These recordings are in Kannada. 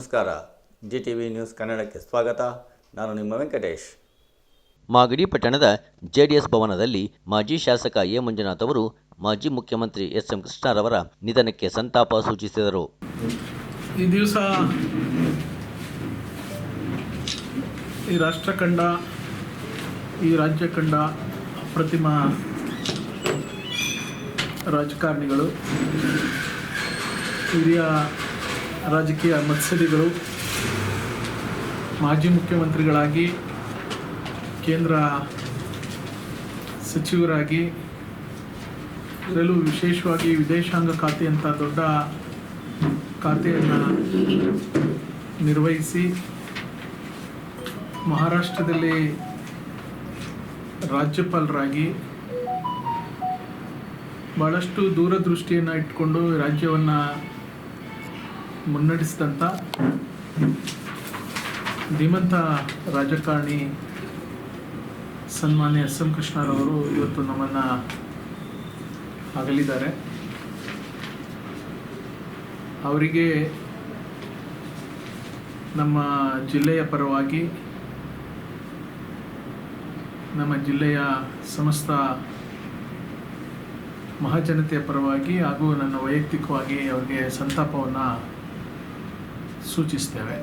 ನಮಸ್ಕಾರ. ಜಿ ಟಿ ವಿ ನ್ಯೂಸ್ ಕನ್ನಡಕ್ಕೆ ಸ್ವಾಗತ. ನಾನು ನಿಮ್ಮ ವೆಂಕಟೇಶ್. ಮಾಗಡಿ ಪಟ್ಟಣದ ಜೆಡಿಎಸ್ ಭವನದಲ್ಲಿ ಮಾಜಿ ಶಾಸಕ ಎ ಮಂಜುನಾಥ್ ಅವರು ಮಾಜಿ ಮುಖ್ಯಮಂತ್ರಿ ಎಸ್ ಎಂ ಕೃಷ್ಣರವರ ನಿಧನಕ್ಕೆ ಸಂತಾಪ ಸೂಚಿಸಿದರು. ಈ ದಿವಸ ಈ ರಾಷ್ಟ್ರ ಕಂಡ ಈ ರಾಜ್ಯ ಕಂಡ ಅಪ್ರತಿಮ ರಾಜಕಾರಣಿಗಳು ಹಿರಿಯ ರಾಜಕೀಯ ಮತ್ಸದಿಗಳು ಮಾಜಿ ಮುಖ್ಯಮಂತ್ರಿಗಳಾಗಿ, ಕೇಂದ್ರ ಸಚಿವರಾಗಿ ಇದರಲ್ಲೂ ವಿಶೇಷವಾಗಿ ವಿದೇಶಾಂಗ ಖಾತೆ ಅಂತ ದೊಡ್ಡ ಖಾತೆಯನ್ನು ನಿರ್ವಹಿಸಿ, ಮಹಾರಾಷ್ಟ್ರದಲ್ಲಿ ರಾಜ್ಯಪಾಲರಾಗಿ ಭಾಳಷ್ಟು ದೂರದೃಷ್ಟಿಯನ್ನು ಇಟ್ಕೊಂಡು ರಾಜ್ಯವನ್ನು ಮುನ್ನಡೆಸಿದಂಥ ಧೀಮಂತ ರಾಜಕಾರಣಿ ಸನ್ಮಾನ್ಯ ಎಸ್ ಎಂ ಕೃಷ್ಣರವರು ಇವತ್ತು ನಮ್ಮನ್ನು ಅಗಲಿದ್ದಾರೆ. ಅವರಿಗೆ ನಮ್ಮ ಜಿಲ್ಲೆಯ ಪರವಾಗಿ ನಮ್ಮ ಜಿಲ್ಲೆಯ ಸಮಸ್ತ ಮಹಾಜನತೆಯ ಪರವಾಗಿ ಹಾಗೂ ನನ್ನ ವೈಯಕ್ತಿಕವಾಗಿ ಅವರಿಗೆ ಸಂತಾಪವನ್ನು ಸೂಚಿಸ್ತೇವೆ.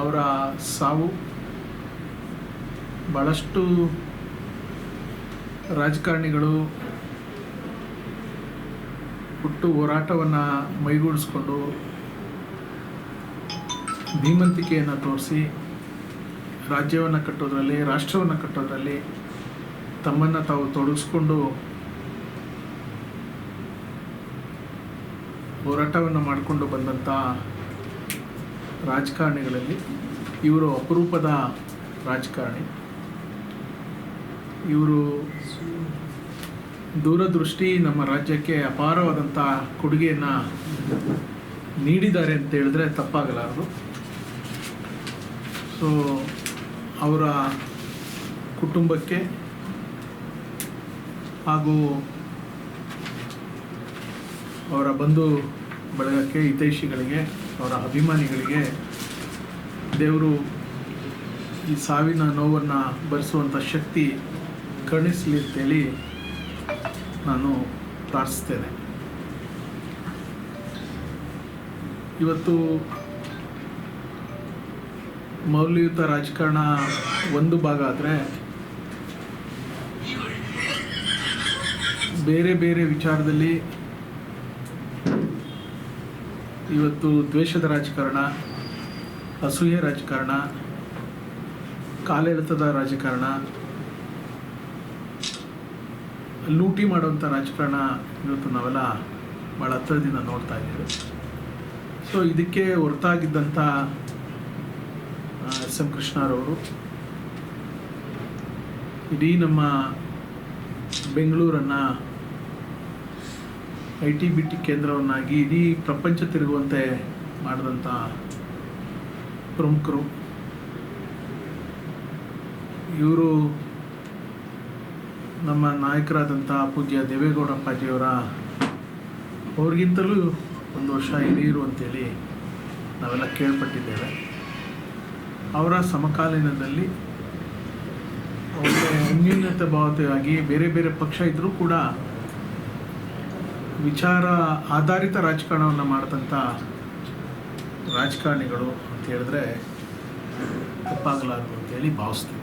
ಅವರ ಸಾವು ಭಾಳಷ್ಟು ರಾಜಕಾರಣಿಗಳು ಹುಟ್ಟು ಹೋರಾಟವನ್ನು ಮೈಗೂಡಿಸ್ಕೊಂಡು ಧೀಮಂತಿಕೆಯನ್ನು ತೋರಿಸಿ ರಾಜ್ಯವನ್ನು ಕಟ್ಟೋದ್ರಲ್ಲಿ, ರಾಷ್ಟ್ರವನ್ನು ಕಟ್ಟೋದ್ರಲ್ಲಿ ತಮ್ಮನ್ನು ತಾವು ತೊಡಗಿಸ್ಕೊಂಡು ಹೋರಾಟವನ್ನು ಮಾಡಿಕೊಂಡು ಬಂದಂಥ ರಾಜಕಾರಣಿಗಳಲ್ಲಿ ಇವರು ಅಪರೂಪದ ರಾಜಕಾರಣಿ. ಇವರು ದೂರದೃಷ್ಟಿ ನಮ್ಮ ರಾಜ್ಯಕ್ಕೆ ಅಪಾರವಾದಂಥ ಕೊಡುಗೆಯನ್ನು ನೀಡಿದ್ದಾರೆ ಅಂತ ಹೇಳಿದ್ರೆ ತಪ್ಪಾಗಲಾರದು. ಸೊ ಅವರ ಕುಟುಂಬಕ್ಕೆ ಹಾಗೂ ಅವರ ಬಂಧು ಬಳಗಕ್ಕೆ ಹಿತೈಷಿಗಳಿಗೆ, ಅವರ ಅಭಿಮಾನಿಗಳಿಗೆ ದೇವರು ಈ ಸಾವಿನ ನೋವನ್ನು ಭರಿಸುವಂಥ ಶಕ್ತಿ ಕರುಣಿಸಲಿ ಅಂತೇಳಿ ನಾನು ಪ್ರಾರ್ಥಿಸ್ತೇನೆ. ಇವತ್ತು ಮೌಲ್ಯಯುತ ರಾಜಕಾರಣ ಒಂದು ಭಾಗ ಆದರೆ ಬೇರೆ ಬೇರೆ ವಿಚಾರದಲ್ಲಿ ಇವತ್ತು ದ್ವೇಷದ ರಾಜಕಾರಣ, ಅಸೂಯೆ ರಾಜಕಾರಣ, ಕಾಲೆಳೆತದ ರಾಜಕಾರಣ, ಲೂಟಿ ಮಾಡುವಂಥ ರಾಜಕಾರಣ ಇವತ್ತು ನಾವೆಲ್ಲ ಭಾಳ ಹತ್ತಿರದಿಂದ ನೋಡ್ತಾ ಇದ್ದೇವೆ. ಸೊ ಇದಕ್ಕೆ ಹೊರತಾಗಿದ್ದಂಥ ಎಸ್ ಎಂ ಕೃಷ್ಣರವರು ಇಡೀ ನಮ್ಮ ಬೆಂಗಳೂರನ್ನು ಐ ಟಿ ಬಿ ಟಿ ಕೇಂದ್ರವನ್ನಾಗಿ ಇಡೀ ಪ್ರಪಂಚ ತಿರುಗುವಂತೆ ಮಾಡಿದಂಥ ಪ್ರಮುಖರು. ಇವರು ನಮ್ಮ ನಾಯಕರಾದಂಥ ಪೂಜ್ಯ ದೇವೇಗೌಡ ಅಪ್ಪಾಜಿಯವರ ಅವ್ರಿಗಿಂತಲೂ ಒಂದು ವರ್ಷ ಹಿರಿಯರು ಅಂತೇಳಿ ನಾವೆಲ್ಲ ಕೇಳ್ಪಟ್ಟಿದ್ದೇವೆ. ಅವರ ಸಮಕಾಲೀನದಲ್ಲಿ ಅವರಿಗೆ ಅನ್ಯೂನ್ಯತೆ ಭಾವತೆಯಾಗಿ ಬೇರೆ ಬೇರೆ ಪಕ್ಷ ಇದ್ದರೂ ಕೂಡ ವಿಚಾರ ಆಧಾರಿತ ರಾಜಕಾರಣವನ್ನು ಮಾಡಿದಂಥ ರಾಜಕಾರಣಿಗಳು ಅಂತ ಹೇಳಿದ್ರೆ ತಪ್ಪಾಗಲಾರದು ಅಂತೇಳಿ ಭಾವಿಸ್ತೀವಿ.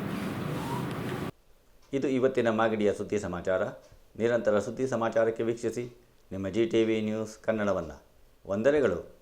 ಇದು ಇವತ್ತಿನ ಮಾಗಡಿಯ ಸುದ್ದಿ ಸಮಾಚಾರ. ನಿರಂತರ ಸುದ್ದಿ ಸಮಾಚಾರಕ್ಕೆ ವೀಕ್ಷಿಸಿ ನಿಮ್ಮ ಜಿ ಟಿ ವಿ ನ್ಯೂಸ್ ಕನ್ನಡವನ್ನು. ವಂದನೆಗಳು.